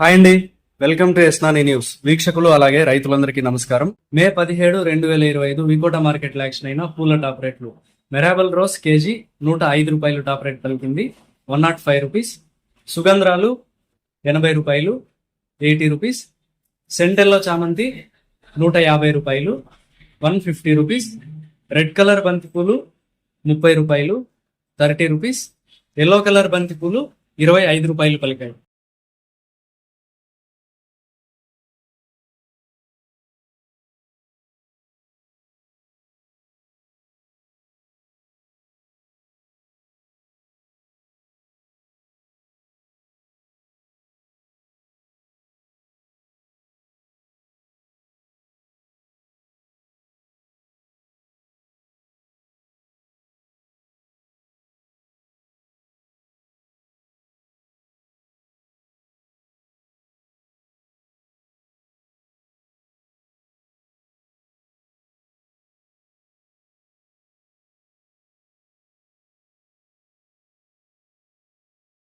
Hi అండి. Welcome to ఎస్నాని news. వీక్షకులు అలాగే రైతులందరికీ నమస్కారం. మే పదిహేడు రెండు వేల ఇరవై ఐదు వికోట మార్కెట్ యాక్షన్ అయిన పూల టాప్ రేట్లు. మెరాబల్ రోస్ కేజీ నూట ఐదు రూపాయలు టాప్ రేట్ పలికింది. One nought five rupees. సుగంధ్రాలు ఎనభై రూపాయలు ఎయిటీ రూపీస్. సెంటెల్లో చామంతి నూట యాభై రూపాయలు one fifty rupees. Red colour బంతిపూలు ముప్పై రూపాయలు థర్టీ రూపీస్. ఎల్లో కలర్ బంతిపూలు ఇరవై ఐదు రూపాయలు పలికాయి.